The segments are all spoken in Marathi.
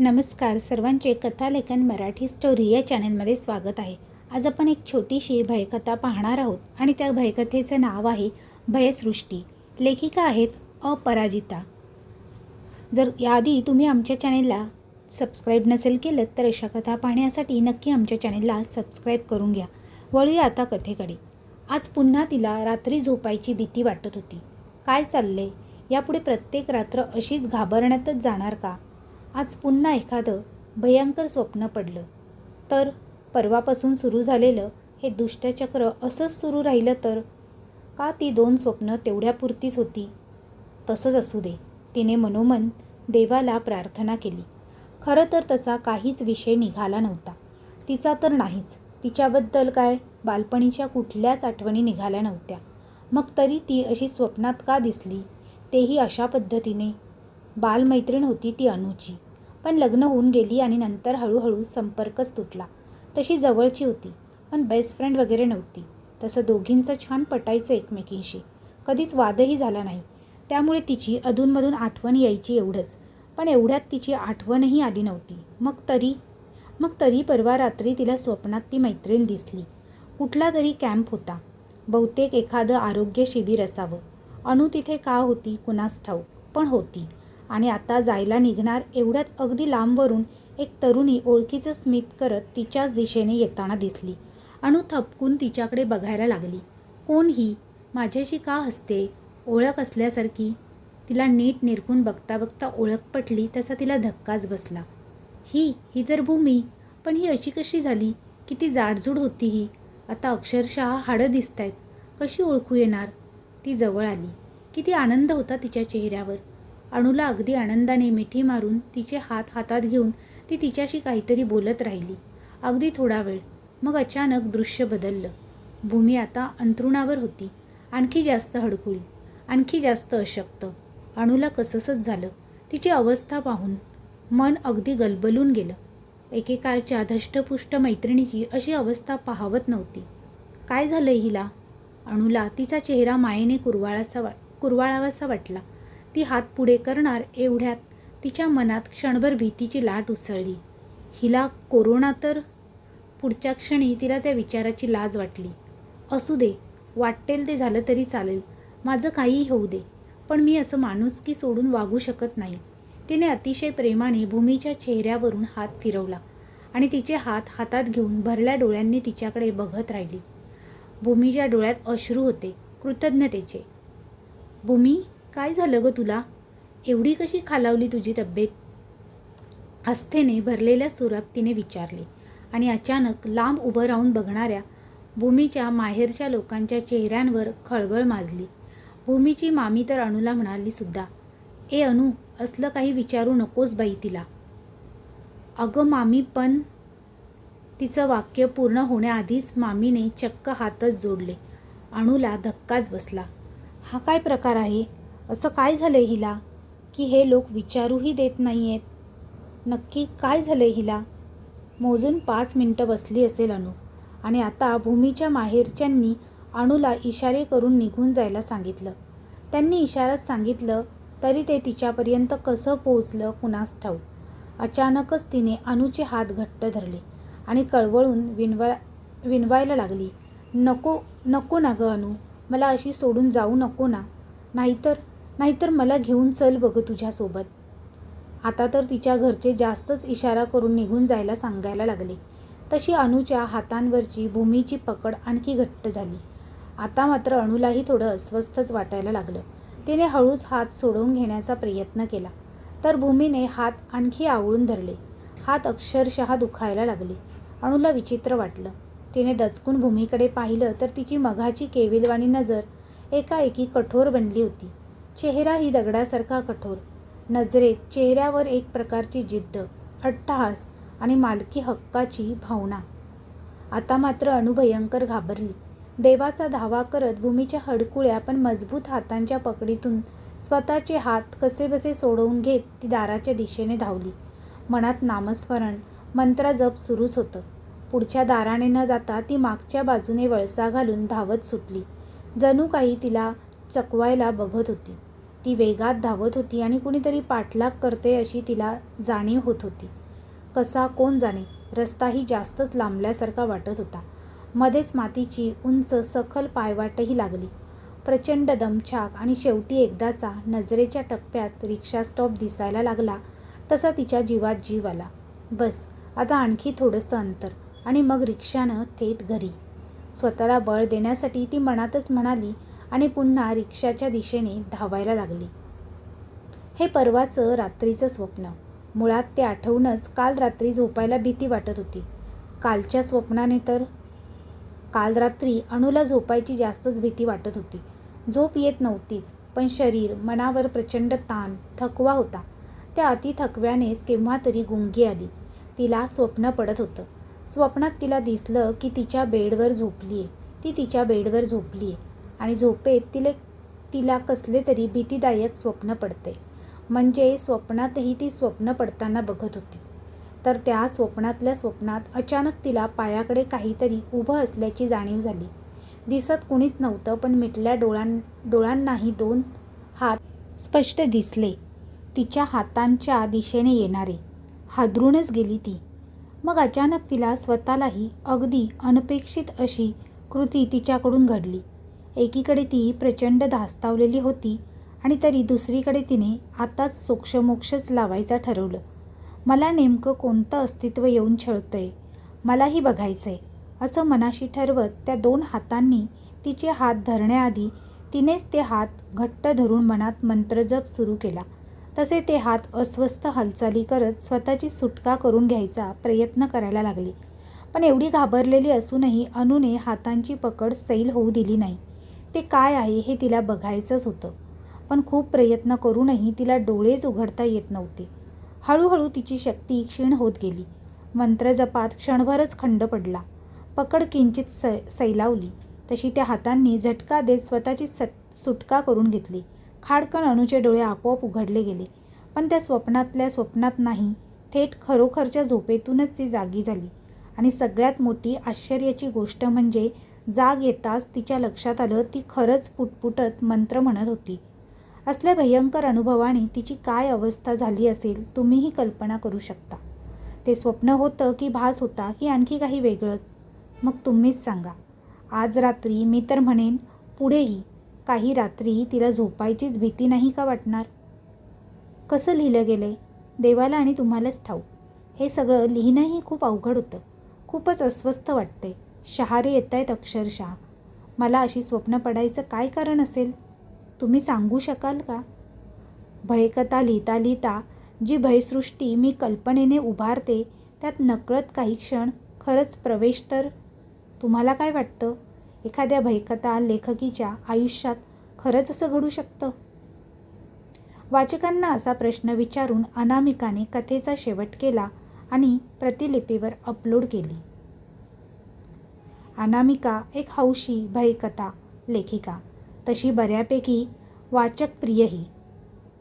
नमस्कार. सर्वांचे कथालेखन मराठी स्टोरी या चॅनलमध्ये स्वागत आहे. आज आपण एक छोटीशी भयकथा पाहणार आहोत आणि त्या भयकथेचं नाव आहे भयसृष्टी. लेखिका आहेत अपराजिता. जर याआधी तुम्ही आमच्या चॅनेलला सबस्क्राईब नसेल केलं तर अशा कथा पाहण्यासाठी नक्की आमच्या चॅनेलला सबस्क्राईब करून घ्या. वळूया आता कथेकडे. आज पुन्हा तिला रात्री झोपायची भीती वाटत होती. काय चाललंय? यापुढे प्रत्येक रात्र अशीच घाबरण्यातच जाणार का? आज पुन्हा एखादं भयंकर स्वप्न पडलं. तर परवापासून सुरू झालेलं हे दुष्टचक्र असंच सुरू राहिलं तर? का ती दोन स्वप्न तेवढ्यापुरतीच होती? तसंच असू दे. तिने मनोमन देवाला प्रार्थना केली. खरं तर तसा काहीच विषय निघाला नव्हता. तिचा तर नाहीच. तिच्याबद्दल काय? बालपणीच्या कुठल्याच आठवणी निघाल्या नव्हत्या. मग तरी ती अशी स्वप्नात का दिसली? तेही अशा पद्धतीने बालमैत्रीण होती ती अनुची. पण लग्न होऊन गेली आणि नंतर हळूहळू संपर्कच तुटला. तशी जवळची होती पण बेस्ट फ्रेंड वगैरे नव्हती. तसं दोघींचं छान पटायचं एकमेकींशी. कधीच वादही झाला नाही. त्यामुळे तिची अधूनमधून आठवण यायची एवढंच. पण एवढ्यात तिची आठवणही आली नव्हती. मग तरी मग तरी परवा रात्री तिला स्वप्नात ती मैत्रीण दिसली. कुठला तरी कॅम्प होता. बहुतेक एखादं आरोग्य शिबिर असावं. अनु तिथे का होती कुणास ठाऊक. पण होती. आणि आता जायला निघणार एवढ्यात अगदी लांबवरून एक तरुणी ओळखीचं स्मित करत तिच्याच दिशेने येताना दिसली. अणू थपकून तिच्याकडे बघायला लागली. कोण ही? माझ्याशी का हसते? ओळख असल्यासारखी. तिला नीट निरखून बघता बघता ओळख पटली तसा तिला धक्काच बसला. ही? ही तर भूमी. पण ही अशी कशी झाली? किती जाडजूड होती ही. आता अक्षरशः हाडं दिसत आहेत कशी ओळखू येणार? ती जवळ आली. किती आनंद होता तिच्या चेहऱ्यावर. अणूला अगदी आनंदाने मिठी मारून तिचे हात हातात घेऊन ती तिच्याशी काहीतरी बोलत राहिली. अगदी थोडा वेळ. मग अचानक दृश्य बदललं. भूमी आता अंथरुणावर होती. आणखी जास्त हडकुळी. आणखी जास्त अशक्त. अणूला कससंच झालं. तिची अवस्था पाहून मन अगदी गलबलून गेलं. एकेकाळच्या धष्टपुष्ट मैत्रिणीची अशी अवस्था पाहावत नव्हती. काय झालं हिला? अणूला तिचा चेहरा मायेने कुरवाळासा वा कुरवाळावासा वाटला. ती हात पुढे करणार एवढ्यात तिच्या मनात क्षणभर भीतीची लाट उसळली. हिला कोरोना तर? पुढच्या क्षणी तिला त्या विचाराची लाज वाटली. असू दे वाटेल ते झालं तरी चालेल. माझं काहीही होऊ दे पण मी असं माणुसकी सोडून वागू शकत नाही. तिने अतिशय प्रेमाने भूमीच्या चेहऱ्यावरून हात फिरवला आणि तिचे हात हातात घेऊन भरल्या डोळ्यांनी तिच्याकडे बघत राहिली. भूमीच्या डोळ्यात अश्रू होते कृतज्ञतेचे. भूमी काय झालं गं तुला? एवढी कशी खालावली तुझी तब्येत? आस्थेने भरलेल्या सुरात तिने विचारले आणि अचानक लांब उभं राहून बघणाऱ्या भूमीच्या माहेरच्या लोकांच्या चेहऱ्यांवर खळबळ माजली. भूमीची मामी तर अणूला म्हणाली सुद्धा ए अनु असलं काही विचारू नकोस बाई तिला. अगं मामी पण तिचं वाक्य पूर्ण होण्याआधीच मामीने चक्क हातच जोडले. अणूला धक्काच बसला. हा काय प्रकार आहे? असं काय झालं हिला? की हे लोक विचारूही देत नाही आहेत नक्की काय झालं हिला? मोजून पाच मिनटं बसली असेल अनु. आणि आता भूमीच्या माहेरच्यांनी अणूला इशारे करून निघून जायला सांगितलं. त्यांनी इशारात सांगितलं तरी ते तिच्यापर्यंत कसं पोहोचलं कुणास ठाऊक? अचानकच तिने अणूचे हात घट्ट धरले आणि कळवळून विनवा विनवायला लागली नको नको ना गं अनु. मला अशी सोडून जाऊ नको ना. नाहीतर नाहीतर मला घेऊन चल बघ तुझ्यासोबत. आता तर तिच्या घरचे जास्तच इशारा करून निघून जायला सांगायला लागले. तशी अणूच्या हातांवरची भूमीची पकड आणखी घट्ट झाली. आता मात्र अणूलाही थोडं अस्वस्थच वाटायला लागलं. तिने हळूच हात सोडवून घेण्याचा प्रयत्न केला. तर भूमीने हात आणखी आवळून धरले. हात अक्षरशः दुखायला लागले. अणूला विचित्र वाटलं. तिने दचकून भूमीकडे पाहिलं तर तिची मघाची केविलवाणी नजर एकाएकी कठोर बनली होती. चेहरा ही दगडासारखा कठोर. नजरेत चेहऱ्यावर एक प्रकारची जिद्द अट्टहास आणि मालकी हक्काची भावना. आता मात्र अणुभयंकर घाबरली. देवाचा धावा करत भूमीच्या हडकुळ्या पण मजबूत हातांच्या पकडीतून स्वतःचे हात कसेबसे सोडवून घेत ती दाराच्या दिशेने धावली. मनात नामस्मरण मंत्र जप सुरूच होतं. पुढच्या दाराने न जाता ती मागच्या बाजूने वळसा घालून धावत सुटली. जणू काही तिला चकवायला बघत होती. ती वेगात धावत होती आणि कुणीतरी पाठलाग करते अशी तिला जाणीव होत होती. कसा कोण जाणे रस्ताही जास्तच लांबल्यासारखा वाटत होता. मध्येच मातीची उंच सखल पायवाटही लागली. प्रचंड दमछाक आणि शेवटी एकदाचा नजरेच्या टप्प्यात रिक्षा स्टॉप दिसायला लागला तसा तिच्या जीवात जीव आला. बस आता आणखी थोडंसं अंतर आणि मग रिक्षानं थेट घरी. स्वतःला बळ देण्यासाठी ती मनातच म्हणाली आणि पुन्हा रिक्षाच्या दिशेने धावायला लागली. हे परवाचं रात्रीचं स्वप्न. मुळात ते आठवूनच काल रात्री झोपायला भीती वाटत होती. कालच्या स्वप्नाने तर काल रात्री अणूला झोपायची जास्तच भीती वाटत होती. झोप येत नव्हतीच पण शरीर मनावर प्रचंड ताण थकवा होता. त्या अति थकव्यानेच केव्हा तरी गुंगी आली. तिला स्वप्न पडत होतं. स्वप्नात तिला दिसलं की तिच्या बेडवर झोपली आहे ती तिच्या बेडवर झोपली आहे आणि झोपेत तिले तिला कसले तरी भीतीदायक स्वप्न पडते. म्हणजे स्वप्नातही ती स्वप्न पडताना बघत होती. तर त्या स्वप्नातल्या स्वप्नात अचानक तिला पायाकडे काहीतरी उभं असल्याची जाणीव झाली. दिसत कुणीच नव्हतं पण मिटल्या डोळां डोळांनाही दोन हात स्पष्ट दिसले. तिच्या हातांच्या दिशेने येणारे. हादरूनच गेली ती. मग अचानक तिला स्वतःलाही अगदी अनपेक्षित अशी कृती तिच्याकडून घडली. एकीकडे ती प्रचंड धास्तावलेली होती आणि तरी दुसरीकडे तिने आताच सोक्षमोक्षच लावायचं ठरवलं. मला नेमकं कोणतं अस्तित्व येऊन छळतंय? मलाही बघायचंय असं मनाशी ठरवत त्या दोन हातांनी तिचे हात धरण्याआधी तिनेच ते हात घट्ट धरून मनात मंत्रजप सुरू केला. तसे ते हात अस्वस्थ हालचाली करत स्वतःची सुटका करून घ्यायचा प्रयत्न करायला लागले. पण एवढी घाबरलेली असूनही अनुने हातांची पकड सैल होऊ दिली नाही. ते काय आहे हे तिला बघायचंच होतं. पण खूप प्रयत्न करूनही तिला डोळेच उघडता येत नव्हते. हळूहळू तिची शक्ती क्षीण होत गेली. मंत्रजपात क्षणभरच खंड पडला. पकड किंचित स सैलावली. तशी त्या हातांनी झटका देत स्वतःची सट सुटका करून घेतली. खाडकन अणूचे डोळे आपोआप उघडले गेले. पण त्या स्वप्नातल्या स्वप्नात नाही थेट खरोखरच्या झोपेतूनच ती जागी झाली. आणि सगळ्यात मोठी आश्चर्याची गोष्ट म्हणजे जाग येताच तिच्या लक्षात आलं ती खरंच पुटपुटत मंत्र म्हणत होती. असल्या भयंकर अनुभवाने तिची काय अवस्था झाली असेल तुम्हीही कल्पना करू शकता. ते स्वप्न होतं की भास होता की आणखी काही वेगळंच. मग तुम्हीच सांगा. आज रात्री मी तर म्हणेन पुढेही काही रात्री तिला झोपायचीच भीती नाही का वाटणार? कसं लिहिलं गेलं आहे देवाला आणि तुम्हालाच ठाऊ हे सगळं लिहिणंही खूप अवघड होतं. खूपच अस्वस्थ वाटते शहारे येत आहेत अक्षरशः. मला अशी स्वप्न पडायचं काय कारण असेल? तुम्ही सांगू शकाल का? भयकथा लिहिता लिहिता जी भयसृष्टी मी कल्पनेने उभारते त्यात नकळत काही क्षण खरंच प्रवेश तर? तुम्हाला काय वाटतं? एखाद्या भयकथा लेखकीच्या आयुष्यात खरंच असं घडू शकतं? वाचकांना असा प्रश्न विचारून अनामिकाने कथेचा शेवट केला आणि प्रतिलिपीवर अपलोड केली. अनामिका एक हौशी भयकथा लेखिका. तशी बऱ्यापैकी वाचकप्रियही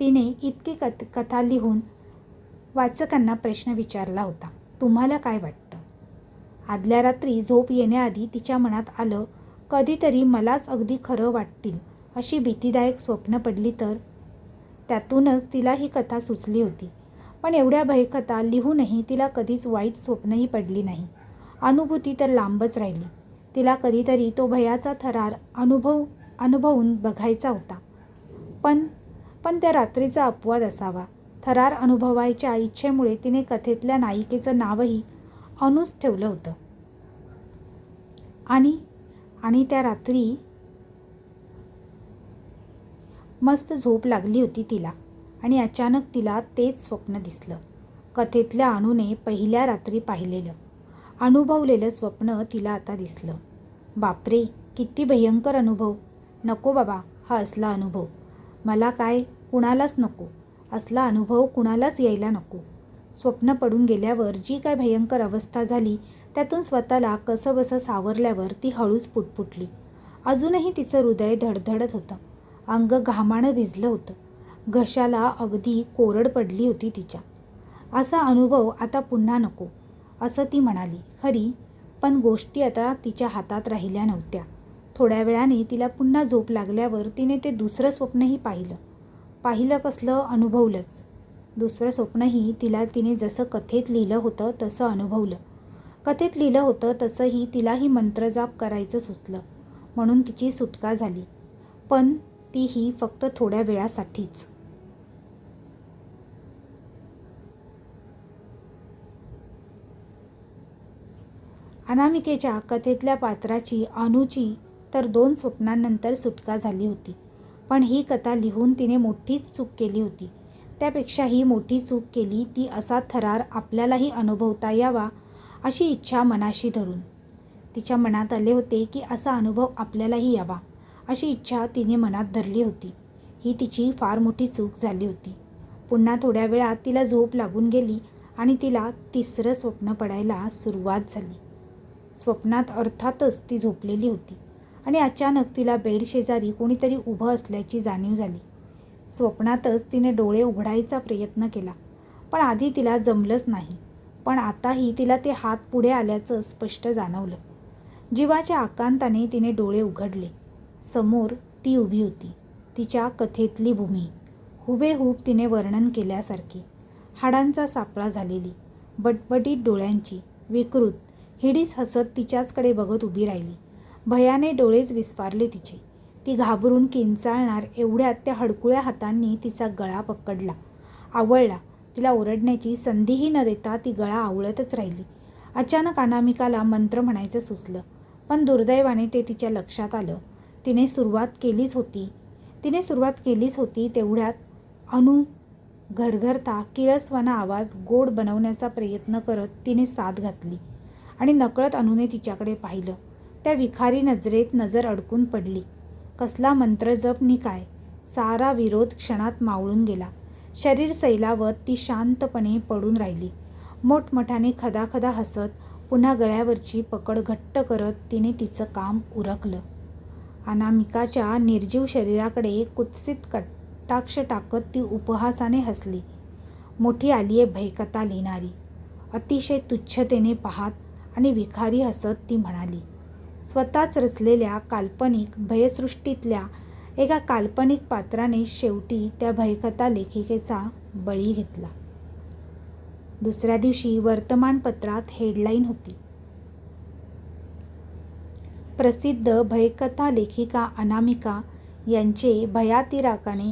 तिने इतकी कथ कथा लिहून वाचकांना प्रश्न विचारला होता. तुम्हाला काय वाटतं? आदल्या रात्री झोप येण्याआधी तिच्या मनात आलं कधीतरी मलाच अगदी खरं वाटतील अशी भीतीदायक स्वप्न पडली तर? त्यातूनच तिला ही कथा सुचली होती. पण एवढ्या भयकथा लिहूनही तिला कधीच वाईट स्वप्नही पडली नाही. अनुभूती तर लांबच राहिली. तिला कधीतरी तो भयाचा थरार अनुभव अनुभवून बघायचा होता. पण पण त्या रात्रीचा अपवाद असावा. थरार अनुभवायच्या इच्छेमुळे तिने कथेतल्या नायिकेचं नावही अनुच ठेवलं होतं. आणि आणि त्या रात्री मस्त झोप लागली होती तिला आणि अचानक तिला तेच स्वप्न दिसलं. कथेतल्या अणूने पहिल्या रात्री पाहिलेलं. अनुभवलेलं स्वप्न तिला आता दिसलं. बापरे किती भयंकर अनुभव. नको बाबा हा असला अनुभव. मला काय कुणालाच नको. असला अनुभव कुणालाच यायला नको. स्वप्न पडून गेल्यावर जी काय भयंकर अवस्था झाली त्यातून स्वतःला कसंबसं सावरल्यावर ती हळूच पुटपुटली. अजूनही तिचं हृदय धडधडत होतं. अंग घामानं भिजलं होतं. घशाला अगदी कोरड पडली होती तिच्या. असा अनुभव आता पुन्हा नको. असं ती म्हणाली. खरी पण गोष्टी आता तिच्या हातात राहिल्या नव्हत्या. थोड्या वेळाने तिला पुन्हा झोप लागल्यावर तिने ते दुसरं स्वप्नही पाहिलं. पाहिलं कसलं? अनुभवलंच. दुसरं स्वप्नही तिला तिने जसं कथेत लिहिलं होतं तसं अनुभवलं. कथेत लिहिलं होतं तसंही तिलाही मंत्रजाप करायचं सुचलं. म्हणून तिची सुटका झाली. पण तीही फक्त थोड्या वेळासाठीच. अनामिकेच्या कथेतल्या पात्राची अनुची तर दोन स्वप्नांनंतर सुटका झाली होती. पण ही कथा लिहून तिने मोठीच चूक केली होती. त्यापेक्षा ही मोठी चूक केली ती असा थरार आपल्यालाही अनुभवता यावा अशी इच्छा मनाशी धरून. तिच्या मनात आले होते की असा अनुभव आपल्यालाही यावा अशी इच्छा तिने मनात धरली होती. ही तिची फार मोठी चूक झाली होती. पुन्हा थोड्या वेळात तिला झोप लागून गेली आणि तिला तिसरं स्वप्न पडायला सुरुवात झाली. स्वप्नात अर्थातच ती झोपलेली होती आणि अचानक तिला बेड शेजारी कोणीतरी उभं असल्याची जाणीव झाली. स्वप्नातच तिने डोळे उघडायचा प्रयत्न केला पण आधी तिला जमलंच नाही. पण आताही तिला ते हात पुढे आल्याचं स्पष्ट जाणवलं. जीवाच्या आकांताने तिने डोळे उघडले. समोर ती उभी होती तिच्या कथेतली भूमी. हुबेहूब तिने वर्णन केल्यासारखी. हाडांचा सापळा झालेली बटबटीत डोळ्यांची विकृत. हिडीस हसत तिच्याचकडे बघत उभी राहिली. भयाने डोळेच विस्फारले तिचे. ती घाबरून किंचाळणार एवढ्यात त्या हडकुळ्या हातांनी तिचा गळा पकडला. आवळला. तिला ओरडण्याची संधीही न देता ती गळा आवळतच राहिली. अचानक अनामिकाला मंत्र म्हणायचं सुचलं. पण दुर्दैवाने ते तिच्या लक्षात आलं. तिने सुरुवात केलीच होती. तिने सुरुवात केलीच होती तेवढ्यात अनु घरघरता किळसवाना आवाज गोड बनवण्याचा प्रयत्न करत तिने साथ घातली. आणि नकळत अनुने तिच्याकडे पाहिलं. त्या विखारी नजरेत नजर अडकून पडली. कसला मंत्र जप नि काय? सारा विरोध क्षणात मावळून गेला. शरीर सैलावत ती शांतपणे पडून राहिली. मोठमोठ्याने खदाखदा हसत पुन्हा गळ्यावरची पकड घट्ट करत तिने तिचं काम उरकलं. अनामिकाच्या निर्जीव शरीराकडे कुत्सित कटाक्ष टाकत ती उपहासाने हसली. मोठी आलीये भयकथा लिहिणारी. अतिशय तुच्छतेने पाहात आणि विखारी हसत ती म्हणाली स्वतःच रचलेल्या काल्पनिक भयसृष्टीतल्या एका काल्पनिक पात्राने शेवटी त्या भयकथा लेखिकेचा बळी घेतला. दुसऱ्या दिवशी वर्तमानपत्रात हेडलाईन होती. प्रसिद्ध भयकथा लेखिका अनामिका यांचे भयातिराकाने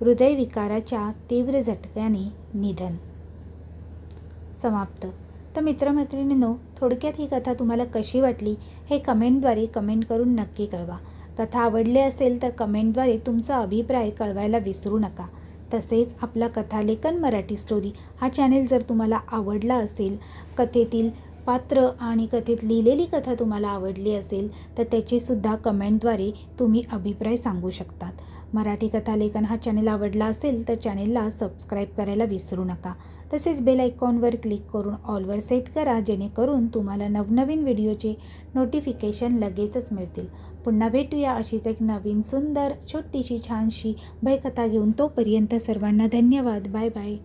हृदयविकाराच्या तीव्र झटक्याने निधन. समाप्त. तर मित्रमैत्रिणींनो थोडक्यात ही कथा तुम्हाला कशी वाटली हे कमेंटद्वारे कमेंट करून नक्की कळवा. कथा आवडली असेल तर कमेंटद्वारे तुमचा अभिप्राय कळवायला विसरू नका. तसेच आपला कथालेखन मराठी स्टोरी हा चॅनेल जर तुम्हाला आवडला असेल कथेतील पात्र आणि कथेत लिहिलेली कथा तुम्हाला आवडली असेल तर त्याचीसुद्धा कमेंटद्वारे तुम्ही अभिप्राय सांगू शकतात. मराठी कथालेखन हा चॅनेल आवडला असेल तर चॅनेलला सबस्क्राईब करायला विसरू नका. तसेच बेल आयकॉनवर क्लिक करून ऑलवर सेट करा जेणेकरून तुम्हाला नवनवीन व्हिडिओचे नोटिफिकेशन लगेचच मिळतील. पुन्हा भेटूया अशीच एक नवीन सुंदर छोटीशी छानशी भयकथा घेऊन तोपर्यंत सर्वांना धन्यवाद. Bye bye